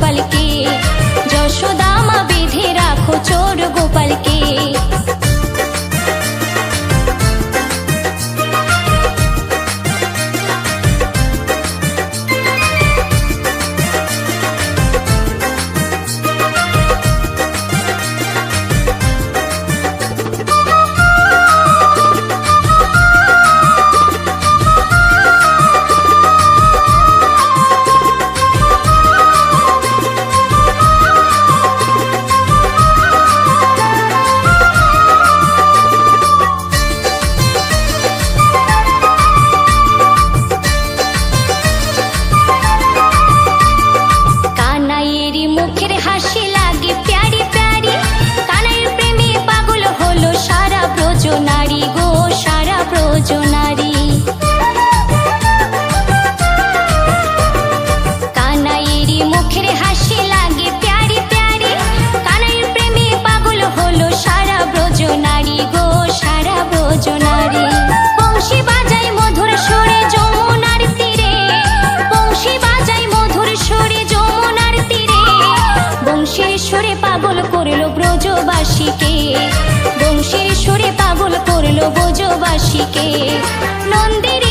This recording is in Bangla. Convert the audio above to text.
palique ব্রজবাসীকে বংশীর সুরে পাগল করল ব্রজবাসীকে নন্দির